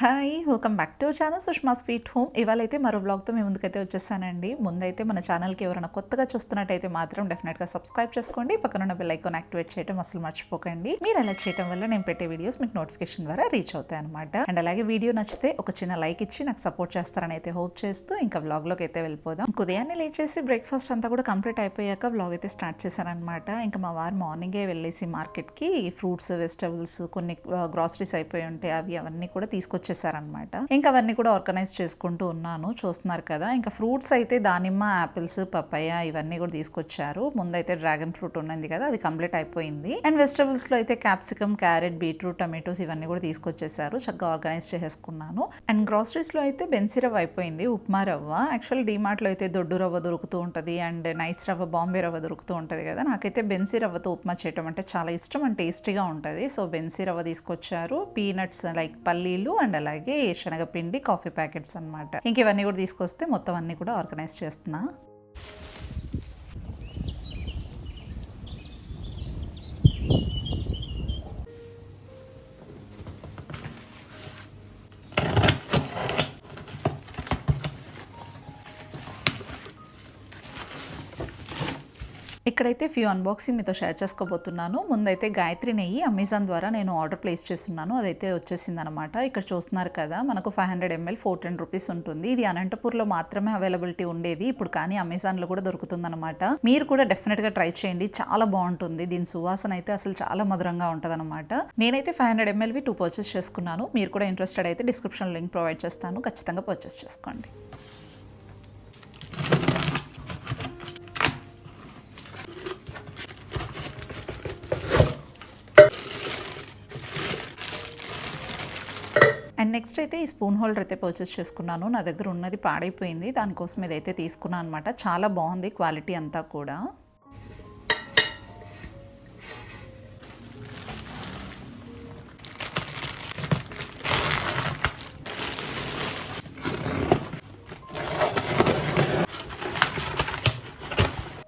Hi welcome back to channel Sushma sweet home. ఇవాళ అయితే మరో బ్లాగ్తో మేము ముందుకైతే వచ్చేసానండి. ముందైతే మన ఛానల్కి ఎవరైనా కొత్తగా చూస్తున్నట్టయితే మాత్రం డెఫినెట్గా సబ్స్క్రైబ్ చేసుకోండి. పక్కన ఉన్న బెల్ ఐకాన్ యాక్టివేట్ చేయడం అసలు మర్చిపోకండి. మీరు అలా చేయడం వల్ల నేను పెట్టే వీడియోస్ మీకు నోటిఫికేషన్ ద్వారా రీచ్ అవుతాయి అనమాట అండ్ అలాగే వీడియో నచ్చితే ఒక చిన్న లైక్ ఇచ్చి నాకు సపోర్ట్ చేస్తారని అయితే హోప్ చేస్తూ ఇంకా బ్లాగ్లోకి అయితే వెళ్ళిపోదాం. ఉదయాన్నే లేచేసి బ్రేక్ఫాస్ట్ అంతా కూడా కంప్లీట్ అయిపోయాక బ్లాగ్ అయితే స్టార్ట్ చేశారనమాట ఇంకా మా వారు మార్నింగే వెళ్ళేసి మార్కెట్కి ఫ్రూట్స్ వెజిటబుల్స్ కొన్ని uh, గ్రాసరీస్ అయిపోయి ఉంటాయి అవి అవన్నీ కూడా తీసుకొచ్చి తీసుకొచ్చేసారనమాట ఇంకా అవన్నీ కూడా ఆర్గనైజ్ చేసుకుంటూ ఉన్నాను. చూస్తున్నారు కదా ఇంకా ఫ్రూట్స్ అయితే దానిమ్మ యాపిల్స్ పప్పయ్య ఇవన్నీ కూడా తీసుకొచ్చారు. ముందైతే డ్రాగన్ ఫ్రూట్ ఉన్నది కదా అది కంప్లీట్ అయిపోయింది. అండ్ వెజిటబుల్స్లో అయితే క్యాప్సికమ్ క్యారెట్ బీట్రూట్ టమాటోస్ ఇవన్నీ కూడా తీసుకొచ్చేసారు. చక్కగా ఆర్గనైజ్ చేసేసుకున్నాను. అండ్ గ్రాసరీస్లో అయితే బెన్సీ రవ్వ అయిపోయింది ఉప్మా రవ్వ. యాక్చువల్ డిమార్ట్లో అయితే దొడ్డు రవ్వ దొరుకుతూ ఉంటది అండ్ నైస్ రవ్వ బాంబే రవ్వ దొరుకుతూ ఉంటుంది కదా. నాకైతే బెన్సీ రవ్వతో ఉప్మా చేయటం అంటే చాలా ఇష్టం అండ్ టేస్టీగా ఉంటుంది. సో బెన్సీ రవ్వ తీసుకొచ్చారు. పీనట్స్ లైక్ పల్లీలు అండ్ అలాగే శనగపిండి కాఫీ ప్యాకెట్స్ అన్నమాట. ఇంక ఇవన్నీ కూడా తీసుకొస్తే మొత్తం అన్ని కూడా ఆర్గనైజ్ చేస్తున్నా. ఇక్కడైతే ఫ్యూ అన్బాక్సింగ్ మీతో షేర్ చేసుకోబోతున్నాను. ముందైతే గాయత్రి నెయ్యి అమెజాన్ ద్వారా నేను ఆర్డర్ ప్లేస్ చేస్తున్నాను. అదైతే వచ్చేసింది అనమాట ఇక్కడ చూస్తున్నారు కదా మనకు five hundred ml four ten rupees ఉంటుంది. ఇది అనంతపూర్లో మాత్రమే అవైలబిలిటీ ఉండేది. ఇప్పుడు కానీ అమెజాన్లో కూడా దొరుకుతుంది అనమాట మీరు కూడా డెఫినెట్గా ట్రై చేయండి. చాలా బాగుంటుంది. దీని సువాసన అయితే అసలు చాలా మధురంగా ఉంటుంది అనమాట నేనైతే ఫైవ్ హండ్రెడ్ ఎంఎల్వి టూ పర్చేస్ చేసుకున్నాను. మీరు కూడా ఇంట్రెస్టెడ్ అయితే డిస్క్రిప్షన్ లింక్ ప్రొవైడ్ చేస్తాను. ఖచ్చితంగా పర్చేస్ చేసుకోండి. అండ్ నెక్స్ట్ అయితే ఈ స్పూన్ హోల్డర్ అయితే పర్చేస్ చేసుకున్నాను. నా దగ్గర ఉన్నది పాడైపోయింది. దానికోసం ఇదైతే తీసుకున్నాను అనమాట చాలా బాగుంది క్వాలిటీ అంతా కూడా.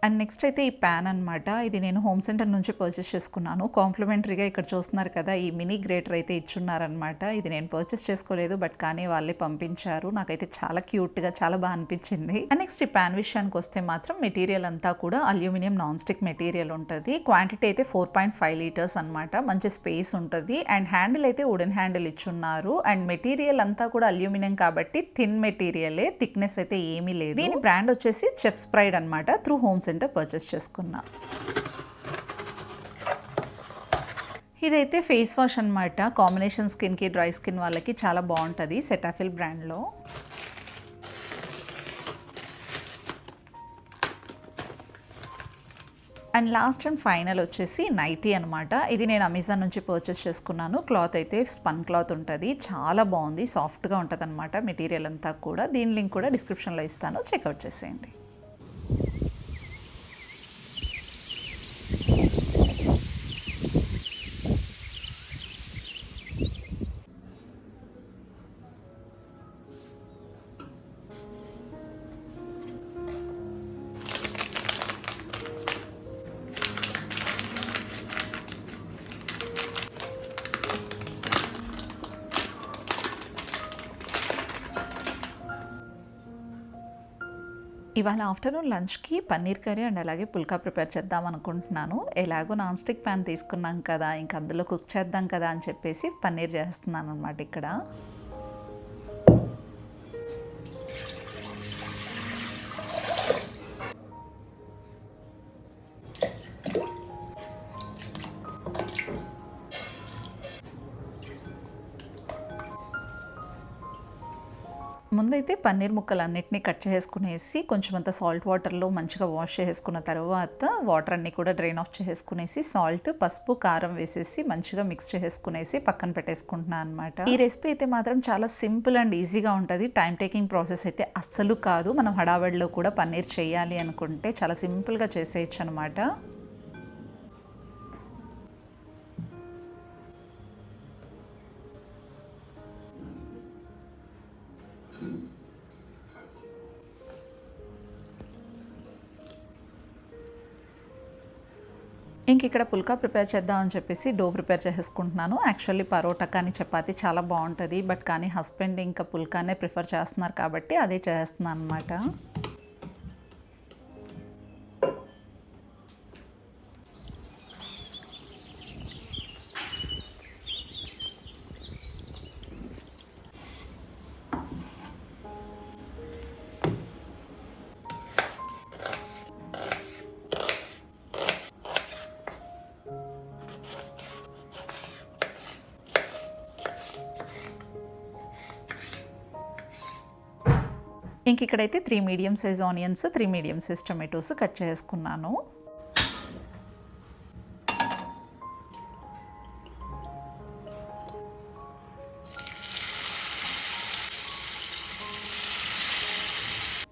అండ్ నెక్స్ట్ అయితే ఈ ప్యాన్ అనమాట ఇది నేను హోమ్ సెంటర్ నుంచి పర్చేస్ చేసుకున్నాను. కాంప్లిమెంటరీగా ఇక్కడ చూస్తున్నారు కదా ఈ మినీ గ్రేటర్ అయితే ఇచ్చున్నారనమాట ఇది నేను పర్చేస్ చేసుకోలేదు బట్ కానీ వాళ్ళే పంపించారు. నాకైతే చాలా క్యూట్గా చాలా బాగా అనిపించింది. అండ్ నెక్స్ట్ ఈ ప్యాన్ విషయానికి వస్తే మాత్రం మెటీరియల్ అంతా కూడా అల్యూమినియం నాన్ స్టిక్ మెటీరియల్ ఉంటుంది. క్వాంటిటీ అయితే ఫోర్ పాయింట్ ఫైవ్ లీటర్స్ అనమాట మంచి స్పేస్ ఉంటుంది. అండ్ హ్యాండిల్ అయితే వుడెన్ హ్యాండిల్ ఇచ్చున్నారు. అండ్ మెటీరియల్ అంతా కూడా అల్యూమినియం కాబట్టి థిన్ మెటీరియలే థిక్నెస్ అయితే ఏమీ లేదు. దీని బ్రాండ్ వచ్చేసి చెఫ్స్ ప్రైడ్ అనమాట త్రూ హోమ్ సెంటర్ పర్చేస్ చేసుకున్నా. ఇదైతే ఫేస్ వాష్ అనమాట కాంబినేషన్ స్కిన్కి డ్రై స్కిన్ వాళ్ళకి చాలా బాగుంటుంది సెటాఫిల్ బ్రాండ్లో అండ్ లాస్ట్ అండ్ ఫైనల్ వచ్చేసి నైటీ అనమాట ఇది నేను అమెజాన్ నుంచి పర్చేస్ చేసుకున్నాను. క్లాత్ అయితే స్పన్ క్లాత్ ఉంటుంది. చాలా బాగుంది. సాఫ్ట్గా ఉంటుంది అనమాట మెటీరియల్ అంతా కూడా. దీని లింక్ కూడా డిస్క్రిప్షన్లో ఇస్తాను. చెక్అవుట్ చేసేయండి. ఇవాళ ఆఫ్టర్నూన్ లంచ్కి పన్నీర్ కర్రీ అండ్ అలాగే పుల్కా ప్రిపేర్ చేద్దాం అనుకుంటున్నాను. ఎలాగో నాన్ స్టిక్ ప్యాన్ తీసుకున్నాం కదా ఇంక అందులో కుక్ చేద్దాం కదా అని చెప్పేసి పన్నీర్ చేస్తున్నాను అనమాట ఇక్కడ. ముందైతే పన్నీర్ ముక్కలు అన్నిటినీ కట్ చేసుకునేసి కొంచెం అంత సాల్ట్ వాటర్లో మంచిగా వాష్ చేసుకున్న తర్వాత వాటర్ అన్ని కూడా డ్రైన్ ఆఫ్ చేసుకునేసి సాల్ట్ పసుపు కారం వేసేసి మంచిగా మిక్స్ చేసుకునేసి పక్కన పెట్టేసుకుంటున్నాను అనమాట ఈ రెసిపీ అయితే మాత్రం చాలా సింపుల్ అండ్ ఈజీగా ఉంటుంది. టైం టేకింగ్ ప్రాసెస్ అయితే అస్సలు కాదు. మనం హడావడిలో కూడా పన్నీర్ చేయాలి అనుకుంటే చాలా సింపుల్గా చేసేయచ్చు అనమాట ఇంక ఇక్కడ పుల్కా ప్రిపేర్ చేద్దాం అని చెప్పేసి డో ప్రిపేర్ చేసేసుకుంటున్నాను. యాక్చువల్లీ పరోటా కానీ చపాతీ చాలా బాగుంటుంది. బట్ కానీ హస్బెండ్ ఇంకా పుల్కానే ప్రిఫర్ చేస్తున్నారు కాబట్టి అదే చేస్తున్నాను అనమాట ఇంక ఇక్కడైతే three medium size onions three medium size tomatoes cut చేసుకున్నాను.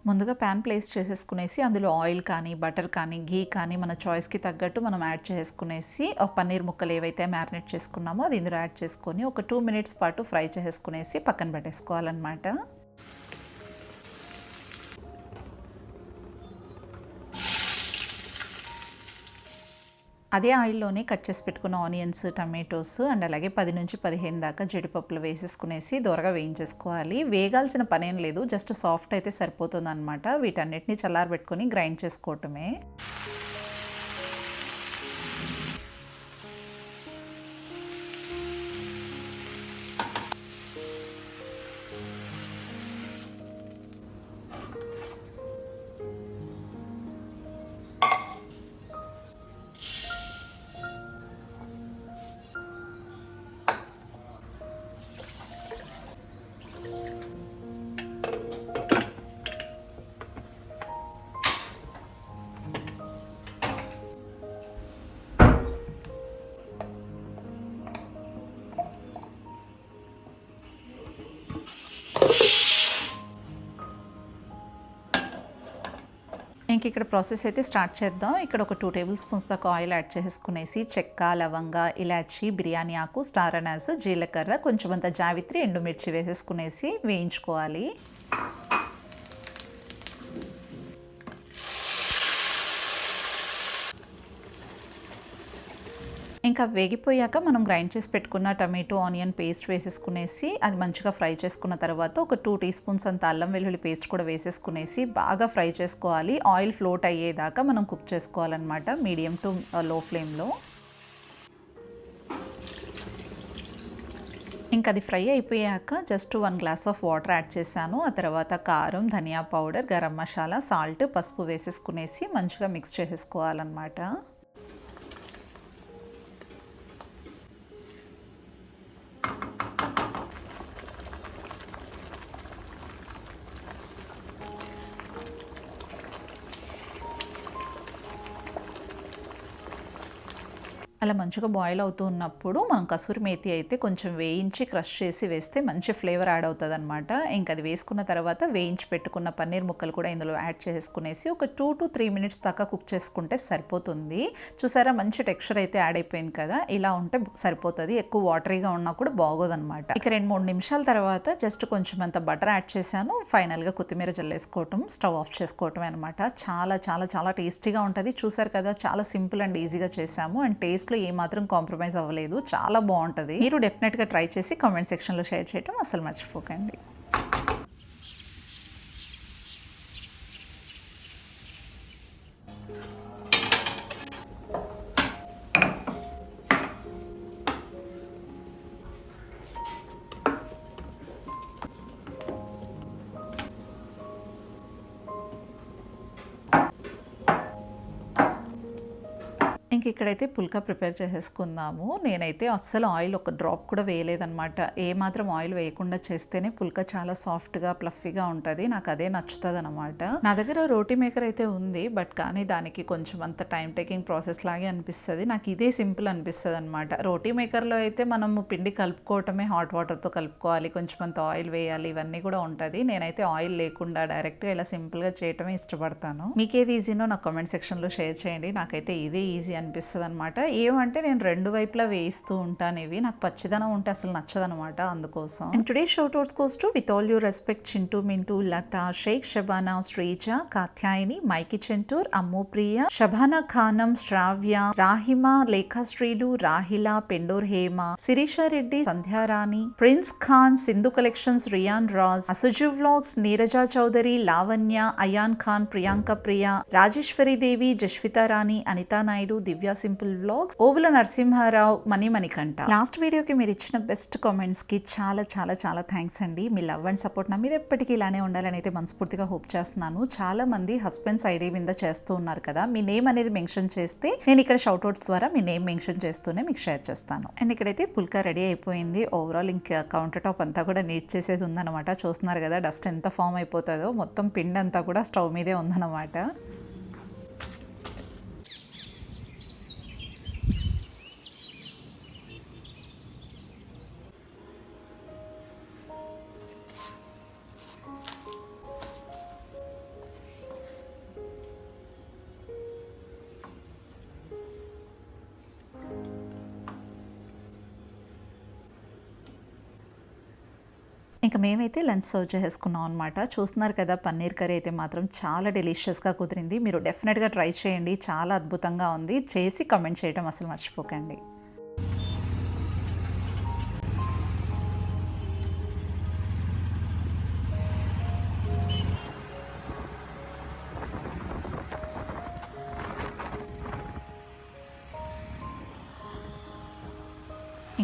ముందుగా ప్యాన్ ప్లేస్ చేసేసుకునేసి అందులో ఆయిల్ కానీ బటర్ కానీ ఘీ కానీ మన చాయిస్కి తగ్గట్టు మనం యాడ్ చేసుకునేసి పన్నీర్ ముక్కలు ఏవైతే మ్యారినేట్ చేసుకున్నామో అది ఇందులో యాడ్ చేసుకొని ఒక టూ మినిట్స్ పాటు ఫ్రై చేసుకునేసి పక్కన పెట్టేసుకోవాలన్నమాట. అదే ఆయిల్లోనే కట్ చేసి పెట్టుకున్న ఆనియన్స్ టమాటోస్ అండ్ అలాగే పది నుంచి పదిహేను దాకా జీడిపప్పులు వేసేసుకునేసి దూరగా వేయించేసుకోవాలి. వేగాల్సిన పనేం లేదు జస్ట్ సాఫ్ట్ అయితే సరిపోతుంది అనమాట వీటన్నిటిని చల్లారబెట్టుకొని గ్రైండ్ చేసుకోవటమే. ఇంక ఇక్కడ ప్రాసెస్ అయితే స్టార్ట్ చేద్దాం. ఇక్కడ ఒక టూ టేబుల్ స్పూన్స్ దాకా ఆయిల్ యాడ్ చేసుకునేసి చెక్క లవంగ ఇలాచి బిర్యానీ ఆకు స్టార్ అనాస్ జీలకర్ర కొంచెం అంత జావిత్రి ఎండుమిర్చి వేసేసుకునేసి వేయించుకోవాలి. ఇంకా వేగిపోయాక మనం గ్రైండ్ చేసి పెట్టుకున్న టమాటో ఆనియన్ పేస్ట్ వేసేసుకునేసి అది మంచిగా ఫ్రై చేసుకున్న తర్వాత ఒక టూ టీ స్పూన్స్ అంత అల్లం వెల్లుల్లి పేస్ట్ కూడా వేసేసుకునేసి బాగా ఫ్రై చేసుకోవాలి. ఆయిల్ ఫ్లోట్ అయ్యేదాకా మనం కుక్ చేసుకోవాలన్నమాట మీడియం టు లో ఫ్లేమ్లో. ఇంకా అది ఫ్రై అయిపోయాక just one glass of water add చేశాను. ఆ తర్వాత కారం ధనియా పౌడర్ గరం మసాలా సాల్ట్ పసుపు వేసేసుకునేసి మంచిగా మిక్స్ చేసేసుకోవాలన్నమాట. అలా మంచిగా బాయిల్ అవుతూ ఉన్నప్పుడు మనం కసూరి మేతి అయితే కొంచెం వేయించి క్రష్ చేసి వేస్తే మంచి ఫ్లేవర్ యాడ్ అవుతుంది అనమాట ఇంకా అది వేసుకున్న తర్వాత వేయించి పెట్టుకున్న పన్నీర్ ముక్కలు కూడా ఇందులో యాడ్ చేసుకునేసి ఒక టూ టు త్రీ మినిట్స్ దాకా కుక్ చేసుకుంటే సరిపోతుంది. చూసారా మంచి టెక్స్చర్ అయితే యాడ్ అయిపోయింది కదా? ఇలా ఉంటే సరిపోతుంది. ఎక్కువ వాటరీగా ఉన్నా కూడా బాగోదన్నమాట. ఇక రెండు మూడు నిమిషాల తర్వాత జస్ట్ కొంచెం అంత బటర్ యాడ్ చేశాను. ఫైనల్గా కొత్తిమీర జల్లేసుకోవటం స్టవ్ ఆఫ్ చేసుకోవటం అనమాట చాలా చాలా చాలా టేస్టీగా ఉంటుంది. చూసారు కదా? చాలా సింపుల్ అండ్ ఈజీగా చేసాము అండ్ టేస్ట్ టేస్ట్లో ఏమాత్రం కాంప్రమైజ్ అవ్వలేదు. చాలా బాగుంటుంది. మీరు డెఫినెట్గా ట్రై చేసి కామెంట్ సెక్షన్లో షేర్ చేయడం అసలు మర్చిపోకండి. ఇంక ఇక్కడైతే పుల్కా ప్రిపేర్ చేసేసుకుందాము. నేనైతే అస్సలు ఆయిల్ ఒక డ్రాప్ కూడా వేయలేదనమాట ఏ మాత్రం ఆయిల్ వేయకుండా చేస్తేనే పుల్కా చాలా సాఫ్ట్గా ప్లఫీగా ఉంటుంది. నాకు అదే నచ్చుతుంది అనమాట నా దగ్గర రోటీ మేకర్ అయితే ఉంది బట్ కానీ దానికి కొంచెం అంత టైం టేకింగ్ ప్రాసెస్ లాగే అనిపిస్తుంది. నాకు ఇదే సింపుల్ అనిపిస్తుంది అనమాట రోటీ మేకర్లో అయితే మనము పిండి కలుపుకోవటమే హాట్ వాటర్తో కలుపుకోవాలి. కొంచెం అంత ఆయిల్ వేయాలి. ఇవన్నీ కూడా ఉంటుంది. నేనైతే ఆయిల్ లేకుండా డైరెక్ట్గా ఇలా సింపుల్గా చేయటమే ఇష్టపడతాను. మీకు ఏది ఈజీనో నా కామెంట్ సెక్షన్లో షేర్ చేయండి. నాకైతే ఇదే ఈజీ అనిపిస్తుంది అనమాట ఏమంటే నేను రెండు వైపులా వేయిస్తూ ఉంటాను ఇవి. నాకు పచ్చిదనం ఉంటే అసలు నచ్చదనమాట అందుకోసం. And today shout Coast goes to with all you respect Chintu Mintu Latha Shaik Shabana Sreeja Katyayani మైకి చెంటూర్ అమ్ము ప్రియ షబానా ఖానం శ్రావ్య రాహిమ లేఖాశ్రీలు రాహిల పెండోర్ Hema Sirisha Reddy Sandhyarani Prince Khan Sindhu collections Riyan Raj అసుజు vlogs Neeraja Chowdary Lavanya Ayan Khan Priyanka Priya Rajeswari Devi Jaswitha Rani Anitha Naidu Divya simple vlogs. ఓవుల Narasimharao Mani Manikanta last వీడియోకి మీరు ఇచ్చిన best కామెంట్స్కి చాలా చాలా చాలా thanks అండి. మీ లవ్ అండ్ సపోర్ట్ నా మీద ఎప్పటికీ ఇలానే ఉండాలని అయితే మనస్ఫూర్తిగా హోప్ చేస్తున్నాను. చాలా మంది హస్బెండ్స్ ఐడి మీద చేస్తూ ఉన్నారు కదా మీ నేమ్ అనేది మెన్షన్ చేస్తే నేను ఇక్కడ షౌట్అవుట్స్ ద్వారా మీ నేమ్ మెన్షన్ చేస్తూనే మీకు షేర్ చేస్తాను. అండ్ ఇక్కడైతే పుల్కా రెడీ అయిపోయింది. ఓవరాల్ ఇంకా కౌంటర్ టాప్ అంతా కూడా నీట్ చేసేది ఉందన్నమాట. చూస్తున్నారు కదా డస్ట్ ఎంత ఫామ్ అయిపోతుందో మొత్తం పిండి అంతా కూడా స్టవ్ మీదే ఉందన్నమాట. ఇంకా మేమైతే లంచ్ సర్వ్ చేసుకున్నాం అనమాట చూస్తున్నారు కదా పన్నీర్ కర్రీ అయితే మాత్రం చాలా డెలిషియస్గా కుదిరింది. మీరు డెఫినెట్గా ట్రై చేయండి. చాలా అద్భుతంగా ఉంది. చేసి కమెంట్ చేయడం అసలు మర్చిపోకండి.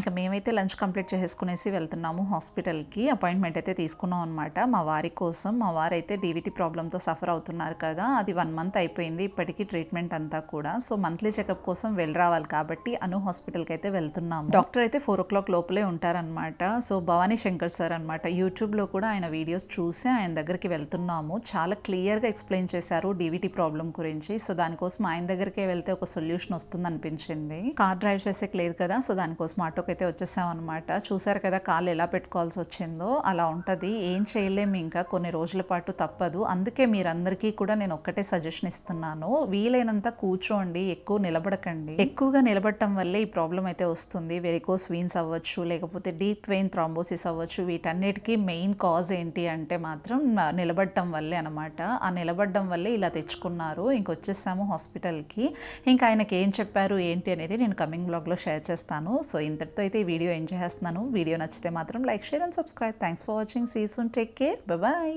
ఇంకా మేమైతే లంచ్ కంప్లీట్ చేసేసుకునేసి వెళ్తున్నాము హాస్పిటల్కి. అపాయింట్మెంట్ అయితే తీసుకున్నాం అనమాట మా వారి కోసం. మా వారైతే అయితే డీవీటీ ప్రాబ్లంతో సఫర్ అవుతున్నారు కదా అది వన్ మంత్ అయిపోయింది ఇప్పటికీ ట్రీట్మెంట్ అంతా కూడా. సో మంత్లీ చెకప్ కోసం వెళ్ళి రావాలి కాబట్టి అను హాస్పిటల్కి అయితే వెళ్తున్నాము. డాక్టర్ అయితే ఫోర్ ఓ క్లాక్ లోపలే ఉంటారనమాట సో భవానీ శంకర్ సార్ అనమాట యూట్యూబ్లో కూడా ఆయన వీడియోస్ చూసి ఆయన దగ్గరికి వెళ్తున్నాము. చాలా క్లియర్గా ఎక్స్ప్లెయిన్ చేశారు డీవీటీ ప్రాబ్లం గురించి. సో దానికోసం ఆయన దగ్గరికే వెళ్తే ఒక సొల్యూషన్ వస్తుంది అనిపించింది కార్ డ్రైవ్ చేసేకి లేదు కదా సో దానికోసం ఆటోకి అయితే వచ్చేసాం అనమాట చూసారు కదా కాళ్ళు ఎలా పెట్టుకోవాల్సి వచ్చిందో? అలా ఉంటుంది. ఏం చేయలేము ఇంకా. కొన్ని రోజుల పాటు తప్పదు. అందుకే మీరందరికీ కూడా నేను ఒక్కటే సజెషన్ ఇస్తున్నాను. వీలైనంత కూర్చోండి. ఎక్కువ నిలబడకండి. ఎక్కువగా నిలబడటం వల్లే ఈ ప్రాబ్లం అయితే వస్తుంది. వెరికోస్ వీన్స్ అవ్వచ్చు లేకపోతే డీప్ వెయిన్ థ్రాంబోసిస్ అవ్వచ్చు. వీటన్నిటికీ మెయిన్ కాజ్ ఏంటి అంటే మాత్రం నిలబడటం వల్లే అనమాట ఆ నిలబడడం వల్లే ఇలా తెచ్చుకున్నారు. ఇంకొచ్చేసాము హాస్పిటల్కి. ఇంకా ఆయనకి ఏం చెప్పారు ఏంటి అనేది నేను కమింగ్ బ్లాగ్లో షేర్ చేస్తాను. సో ఇంతటితో అయితే ఈ వీడియో ఎంజాయ్ చేస్తున్నాను. వీడియో నచ్చితే మాత్రం like share and subscribe. Thanks for watching see soon take care bye